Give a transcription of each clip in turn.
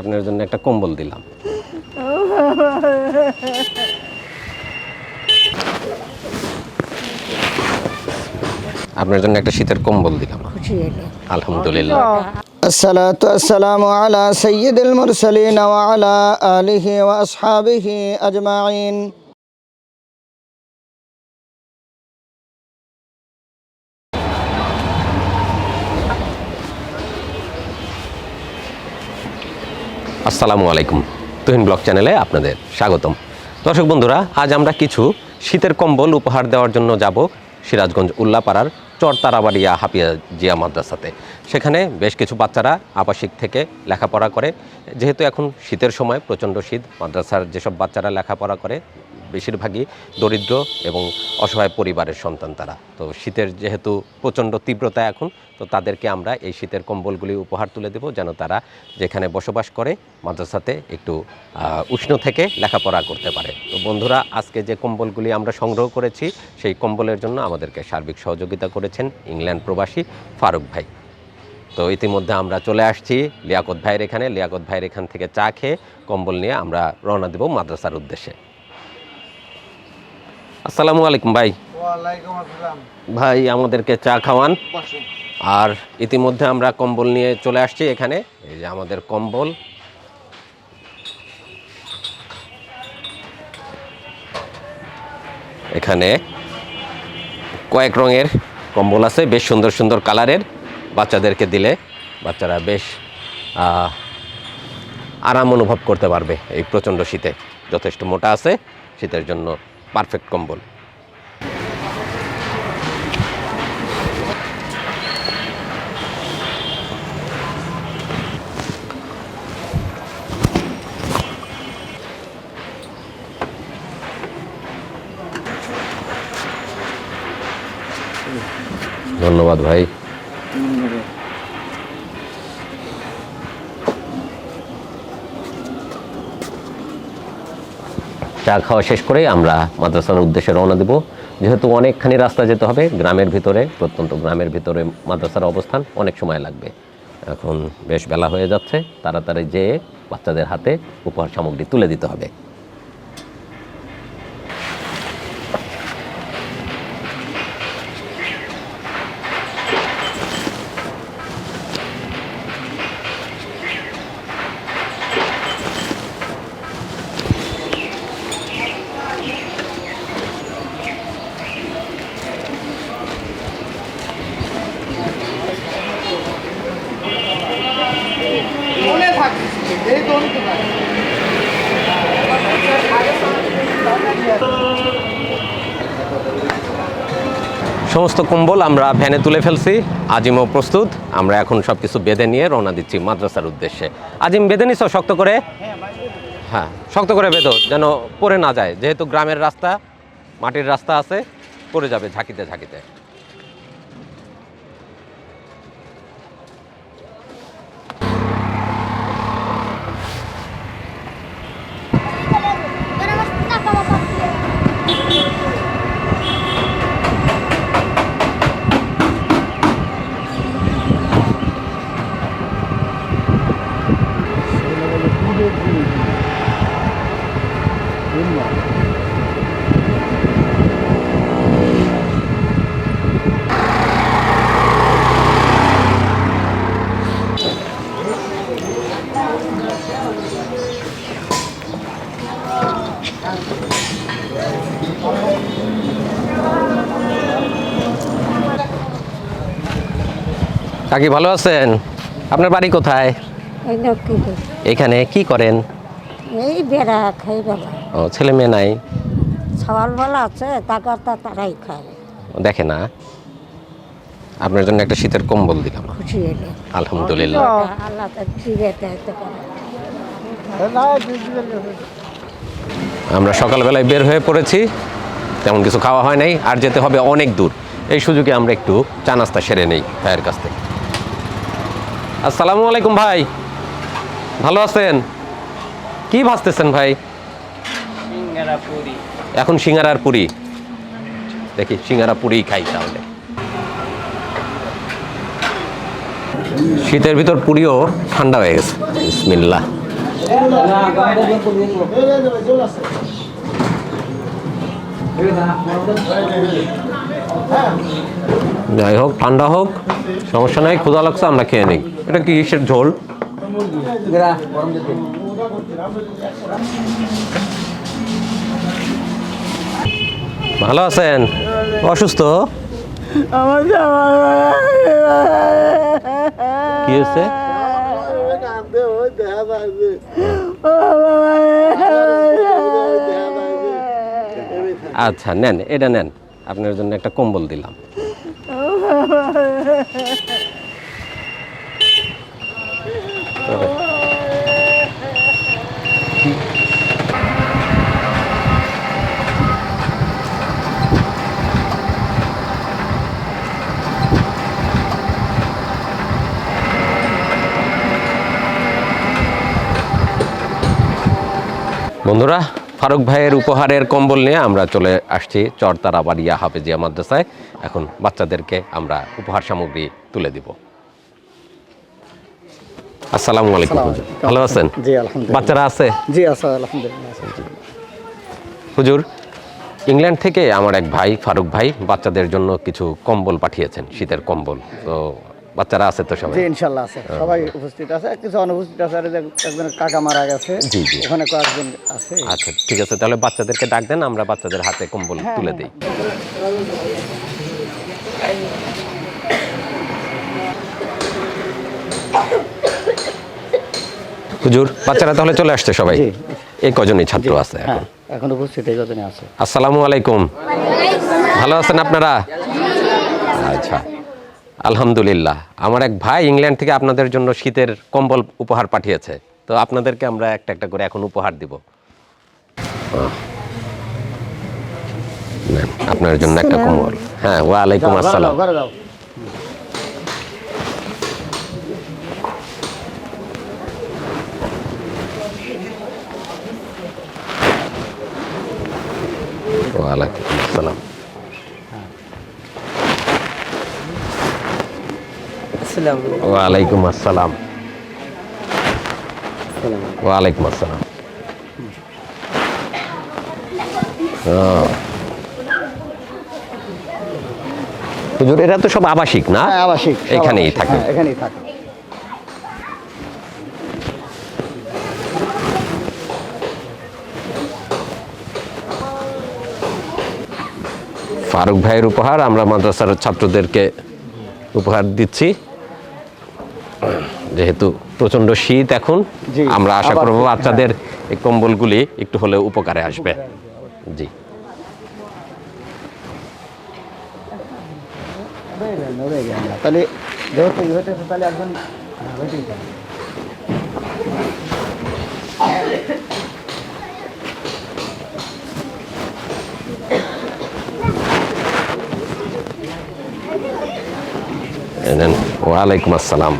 আপনার জন্য একটা কম্বল দিলাম। আপনার জন্য একটা শীতের কম্বল দিলাম। আলহামদুলিল্লাহ। আসসালাতু আসসালামু আলা সাইয়্যিদুল মুরসালিন ওয়া আজমাইন। আসসালামু আলাইকুম। তুহিন ব্লগ চ্যানেলে আপনাদের স্বাগতম। দর্শক বন্ধুরা, আজ আমরা কিছু শীতের কম্বল উপহার দেওয়ার জন্য যাব সিরাজগঞ্জ উল্লাপাড়ার চরতারাবাড়িয়া হাফিয়া জিয়া মাদ্রাসাতে। সেখানে বেশ কিছু বাচ্চারা আবাসিক থেকে লেখাপড়া করে। যেহেতু এখন শীতের সময়, প্রচণ্ড শীত, মাদ্রাসার যেসব বাচ্চারা লেখাপড়া করে বেশিরভাগই দরিদ্র এবং অসহায় পরিবারের সন্তান তারা। তো শীতের যেহেতু প্রচণ্ড তীব্রতা এখন, তো তাদেরকে আমরা এই শীতের কম্বলগুলি উপহার তুলে দেব যেন তারা যেখানে বসবাস করে, মাদ্রাসাতে একটু উষ্ণ থেকে লেখাপড়া করতে পারে। তো বন্ধুরা, আজকে যে কম্বলগুলি আমরা সংগ্রহ করেছি, সেই কম্বলের জন্য আমাদেরকে সার্বিক সহযোগিতা করেছেন ইংল্যান্ড প্রবাসী ফারুক ভাই। তো ইতিমধ্যে আমরা চলে আসছি লিয়াকত ভাইয়ের এখানে। লিয়াকত ভাইয়ের এখান থেকে চা খেয়ে কম্বল নিয়ে আমরা রওনা দেব মাদ্রাসার উদ্দেশ্যে। আসসালামু আলাইকুম ভাই। ভাই আমাদেরকে চা খাওয়ান। আর ইতিমধ্যে আমরা কম্বল নিয়ে চলে আসছি এখানে। এই যে আমাদের কম্বল। এখানে কয়েক রঙের কম্বল আছে বেশ সুন্দর সুন্দর কালারের। বাচ্চাদেরকে দিলে বাচ্চারা বেশ আরাম অনুভব করতে পারবে এই প্রচণ্ড শীতে। যথেষ্ট মোটা আছে শীতের জন্য পারফেক্ট কম্বল। ধন্যবাদ ভাই। চা খাওয়া শেষ করে আমরা মাদ্রাসার উদ্দেশ্যে রওনা দেব। যেহেতু অনেকখানি রাস্তা যেতে হবে, গ্রামের ভিতরে, প্রত্যন্ত গ্রামের ভিতরে মাদ্রাসার অবস্থান অনেক সময় লাগবে। এখন বেশ বেলা হয়ে যাচ্ছে, তাড়াতাড়ি যেয়ে বাচ্চাদের হাতে উপহার সামগ্রী তুলে দিতে হবে। সমস্ত কম্বল আমরা ভ্যানে তুলে ফেলছি। আজিমও প্রস্তুত। আমরা এখন সব কিছু বেঁধে নিয়ে রওনা দিচ্ছি মাদ্রাসার উদ্দেশ্যে। আজিম, বেঁধে নিছ? শক্ত করে? হ্যাঁ শক্ত করে বেঁধো, যেন পড়ে না যায়। যেহেতু গ্রামের রাস্তা, মাটির রাস্তা আছে, পড়ে যাবে ঝাঁকিতে ঝাঁকিতে। কাকি ভালো আছেন? আপনার বাড়ি কোথায়? এখানে কি করেন? এই বেড়া খাই বাবা ও ছেলে মেয়ে নাই? সওয়াল বলা আছে টাকা তো তারাই খায়। দেখে না। আপনার জন্য একটা শীতের কম্বল দিলাম। আলহামদুলিল্লাহ। আমরা সকালবেলায় বের হয়ে পড়েছি। তেমন কিছু খাওয়া হয় নাই। আর যেতে হবে অনেক দূর। এই সুযোগে আমরা একটু চা নাস্তা সেরে নেই ভাইয়ের কাছ থেকে। আসসালামু আলাইকুম ভাই। ভালো আছেন? কি ভাজতেছেন ভাই? এখন সিঙ্গারার পুরি। দেখি সিঙ্গারা পুরি খাই তাহলে। শীতের ভিতর পুরিও ঠান্ডা হয়ে গেছে। বিসমিল্লাহ। যাই হোক ঠান্ডা হোক সমস্যা নাই ক্ষুধা লাগছে আমরা খেয়ে নিই। এটা কি কিসের ঝোল? ভালো আছেন? অসুস্থ? কি হয়েছে? আচ্ছা নেন এটা নেন। আপনার জন্য একটা কম্বল দিলাম। বন্ধুরা, ফারুক ভাইয়ের উপহারের কম্বল নিয়ে আমরা চলে আসছি চরতারা বাড়িয়া হাফেজিয়া মাদ্রাসায়। এখন বাচ্চাদেরকে আমরা উপহার সামগ্রী তুলে দিব। আসসালামু আলাইকুম। ভালো আছেন? জি আলহামদুলিল্লাহ। বাচ্চারা আছে? জি আচ্ছা আলহামদুলিল্লাহ হুজুর ইংল্যান্ড থেকে আমার এক ভাই ফারুক ভাই বাচ্চাদের জন্য কিছু কম্বল পাঠিয়েছেন শীতের কম্বল। তো বাচ্চারা আছে তো সবাই? জি ইনশাল্লাহ আছে। সবাই উপস্থিত আছে কিছু অনুপস্থিত আছে আর একজন কাকা মারা গেছে জি, জি। ওখানে কয়েকজন আছে। আচ্ছা ঠিক আছে তাহলে বাচ্চাদেরকে ডাক দেন আমরা বাচ্চাদের হাতে কম্বল তুলে দিই। হুজুর বাচ্চারা তাহলে চলে আসছে সবাই। এই কজনই ছাত্র আছে হ্যাঁ এখন? এখন উপস্থিত এই কজনই আছে। আসসালামু আলাইকুম। ভালো আছেন আপনারা? আচ্ছা। আলহামদুলিল্লাহ। আমার এক ভাই ইংল্যান্ড থেকে আপনাদের জন্য শীতের কম্বল উপহার পাঠিয়েছে। তো আপনাদেরকে আমরা একটা একটা করে এখন উপহার দিব। আপনার জন্য একটা কম্বল। হ্যাঁ ওয়ালাইকুম আসসালাম যাও, ঘরে যাও। ওয়ালাইকুম আসসালাম ওয়ালাইকুম আসসালাম। ওয়ালাইকুম আসসালাম। হুজুর এরা তো সব আবাসিক না? হ্যাঁ আবাসিক এখানেই থাকে। হ্যাঁ, এখানেই থাকে। ফারুক ভাইয়ের উপহার আমরা মাদ্রাসার ছাত্রদেরকে উপহার দিচ্ছি। যেহেতু প্রচণ্ড শীত এখন আমরা আশা করব বাচ্চাদের এই কম্বলগুলি একটু হলেও উপকারে আসবে। জি। তাহলে তাহলে একজন হ্যাঁ। ওয়ালাইকুম আসসালাম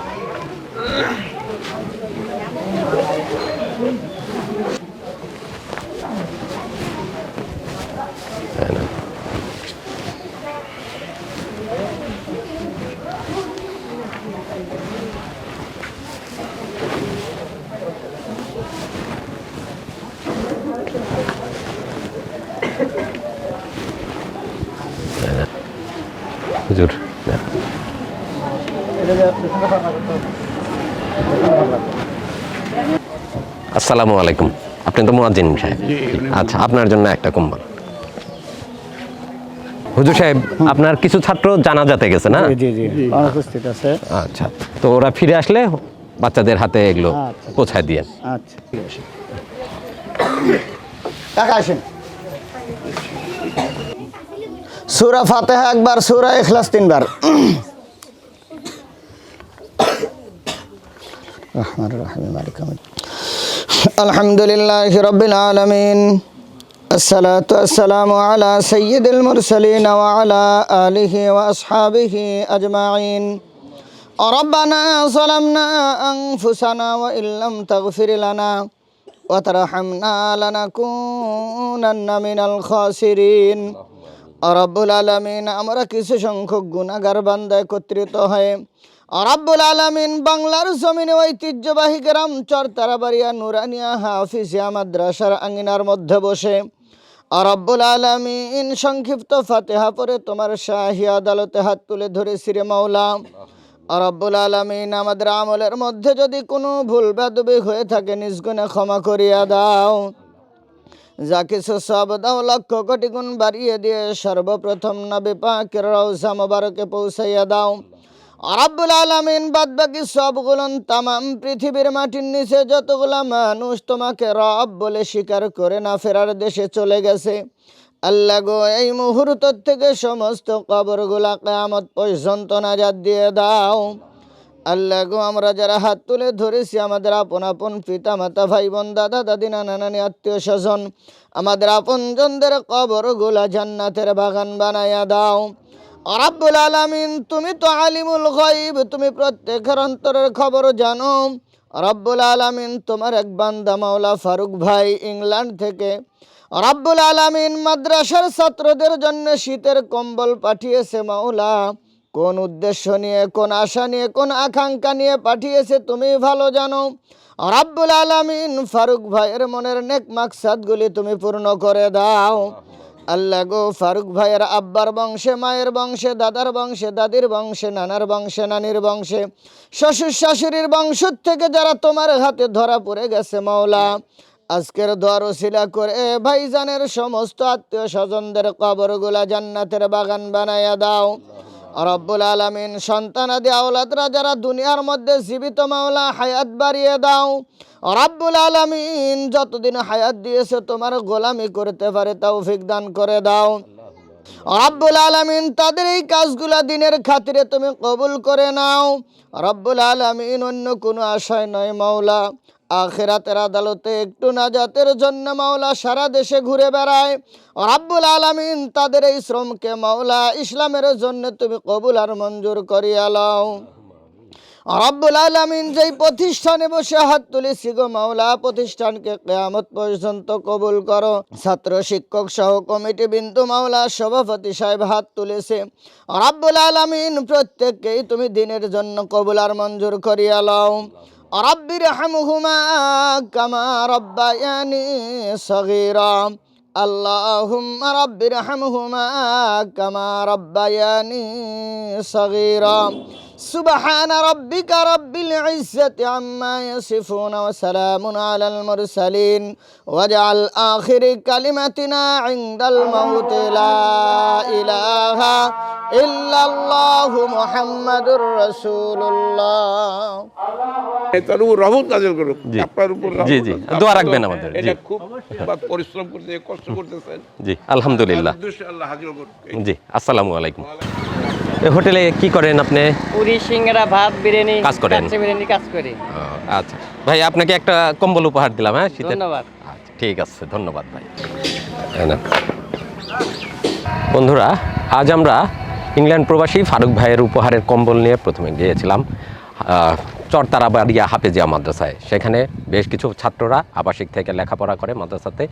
এই নেন। এই নেন। হুজুর নেন। এটা যে পেছনে ফাঁকা করতে হবে। পেছনে ফাঁকা করতে হবে। আসসালামু আলাইকুম। আপনি তো মুয়াজ্জিন সাহেব। আচ্ছা আপনার জন্য একটা কম্বল। হুজুর সাহেব আপনার কিছু ছাত্র জানা জানাজাতে গেছে না? অনুপস্থিত আছে। আচ্ছা তো ওরা ফিরে আসলে বাচ্চাদের হাতে এগুলো আচ্ছা। পৌঁছায় দিয়ে। আচ্ছা। ঠিক আছে কাকা আসেন। সুরা ফাতেহা একবার সুরা ইখলাস তিনবার রহমান রহিম মালিক ইয়াউমিদ্দিন। الحمد لله رب العالمين الصلاة والسلام على سيد المرسلين وعلى آله وأصحابه أجمعين ربنا ظلمنا أنفسنا وإن لم تغفر لنا وترحمنا لنكونن من الخاسرين রব্বুল আলমিন, আমরা কিছু সংখ্যক গুণাগার বান্দা একত্রিত হয়ে রাব্বুল আলামিন বাংলার জমিনে ঐতিহ্যবাহী গ্রাম চরতারাবাড়িয়া নুরানিয়া, হাফিজিয়া মাদ্রাসার আঙ্গিনার মধ্যে বসে রব্বুল আলামিন সংক্ষিপ্ত ফাতেহা পরে তোমার শাহী আদালতে হাত তুলে ধরে রে মাওলা রব্বুল আলামিন, আমাদের আমলের মধ্যে যদি কোনো ভুল বেদবি হয়ে থাকে নিজগুণে ক্ষমা করিয়া দাও। যা কিছু সব দাও লক্ষ কোটি গুণ বাড়িয়ে দিয়ে সর্বপ্রথম নবী পাকের রওজা মোবারকে পৌঁছাইয়া দাও। রাব্বুল আলামিন বাদ বাকি সবগুলো তামাম পৃথিবীর মাটির নিচে যতগুলা মানুষ তোমাকে রব বলে স্বীকার করে না, ফেরার দেশে চলে গেছে। আল্লাহ গো, এই মুহূর্ত থেকে সমস্ত কবরগুলা কেয়ামত পর্যন্ত নাজাদ দিয়ে দাও। আল্লাহ গো, আমরা যারা হাত তুলে ধরেছি, আমাদের আপন আপন পিতা মাতা ভাই বোন দাদা, দাদি, নানা, নানি, আত্মীয় স্বজন, আমাদের আপন জনদের কবর গোলা জান্নাতের বাগান বানাইয়া দাও। রাব্বুল আলামিন, তুমি তো আলিমুল গায়ব, তুমি প্রত্যেকের অন্তরের খবর জানো। রব্বুল আলামিন, তোমার এক বান্দা মাওলা ফারুক ভাই ইংল্যান্ড থেকে। রাব্বুল আলামিন, মাদ্রাসার ছাত্রদের জন্য শীতের কম্বল পাঠিয়েছে মাওলা। কোন উদ্দেশ্য নিয়ে, কোন আশা নিয়ে, কোন আকাঙ্ক্ষা নিয়ে পাঠিয়েছে তুমি ভালো জানো। রাব্বুল আলামিন ফারুক ভাইয়ের মনের নেক মাকসাদগুলি তুমি পূর্ণ করে দাও। আল্লাহ গো, ফারুক ভাইয়ের আব্বার বংশে, মায়ের বংশে, দাদার বংশে, দাদির বংশে, নানার বংশে, নানির বংশে, শ্বশুর শাশুড়ির বংশ থেকে যারা তোমার হাতে ধরা পড়ে গেছে মাওলা। আজকের দোয়ার ওসিলা করে ভাইজানের সমস্ত আত্মীয় স্বজনদের কবরগুলা জান্নাতের বাগান বানাইয়া দাও। রব্বুল আলামিন সন্তানাদি আওলাদরা যারা দুনিয়ার মধ্যে জীবিত মাওলা, হায়াত বাড়িয়ে দাও। রব্বুল আলমিন যতদিন হায়াত দিয়েছে তোমার গোলামি করতে পারে তাও দান করে দাও। রব্বুল আলামিন তাদের এই কাজগুলা দিনের খাতিরে তুমি কবুল করে নাও। রব্বুল আলমিন অন্য কোনো আশায় নয় মাওলা। আখেরাতের আদালতে একটু নাজাতের জন্য মাওলা সারা দেশে ঘুরে বেড়ায়। রাব্বুল আলামিন তাদের এই শ্রমকে মাওলা ইসলামের জন্য তুমি কবুল আর মঞ্জুর করিয়া লও রব্বুল আলামিন যেই প্রতিষ্ঠানে বসে হাত তুলেছি গো মাওলা, প্রতিষ্ঠানকে কেয়ামত পর্যন্ত কবুল করো। ছাত্র, শিক্ষক সহ কমিটি বিন্দু মাওলা সভাপতি সাহেব হাত তুলেছে। রব্বুল আলামিন প্রত্যেককেই তুমি দিনের জন্য কবুল আর মঞ্জুর করিয়া লও رب ارحمهما كما ربياني صغيرا اللهم رب ارحمهما كما ربياني صغيرا سبحان ربك رب العزة عما يصفون وسلام على المرسلين واجعل آخر كلمتنا عند الموت لا إله إلا الله محمد رسول الله তার উপর রহমত নাজল করুক। আপনার উপর জি, জি। দোয়া রাখবেন আমাদের, এটা খুব পরিশ্রম করতে কষ্ট করতেছেন। জি আলহামদুলিল্লাহ। আল্লাহ হাজির করুক। জি আসসালামু আলাইকুম। এই হোটেলে কি করেন আপনি? পুরি সিঙ্গারা ভাত বিরিয়ানি কাজ করেন? কাচ্চি বিরিয়ানি কাজ করি। আচ্ছা। ভাই আপনাকে একটা কম্বল উপহার দিলাম হ্যাঁ শীতের। ধন্যবাদ। আচ্ছা ঠিক আছে ধন্যবাদ ভাই। বন্ধুরা আজ আমরা ইংল্যান্ড প্রবাসী ফারুক ভাইয়ের উপহারের কম্বল নিয়ে প্রথমে গিয়েছিলাম। চরতারাবাড়িয়া হাফেজিয়া মাদ্রাসায়। সেখানে বেশ কিছু ছাত্ররা আবাসিক থেকে লেখাপড়া করে মাদ্রাসাতে।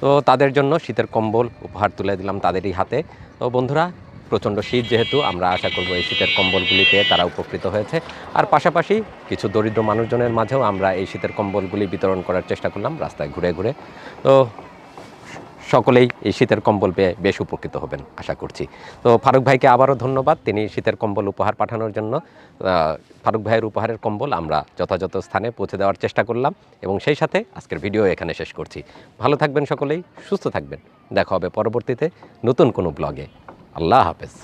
তো তাদের জন্য শীতের কম্বল উপহার তুলে দিলাম তাদেরই হাতে। তো বন্ধুরা, প্রচণ্ড শীত যেহেতু, আমরা আশা করব এই শীতের কম্বলগুলি পেয়ে তারা উপকৃত হয়েছে। আর পাশাপাশি কিছু দরিদ্র মানুষজনের মাঝেও আমরা এই শীতের কম্বলগুলি বিতরণ করার চেষ্টা করলাম রাস্তায় ঘুরে ঘুরে। তো সকলেই এই শীতের কম্বল পেয়ে বেশ উপকৃত হবেন, আশা করছি। তো ফারুক ভাইকে আবারও ধন্যবাদ। তিনি শীতের কম্বল উপহার পাঠানোর জন্য ফারুক ভাইয়ের উপহারের কম্বল আমরা যথাযথ স্থানে পৌঁছে দেওয়ার চেষ্টা করলাম এবং সেই সাথে আজকের ভিডিও এখানে শেষ করছি। ভালো থাকবেন সকলেই, সুস্থ থাকবেন। দেখা হবে পরবর্তীতে নতুন কোনো ব্লগে আল্লাহ হাফেজ।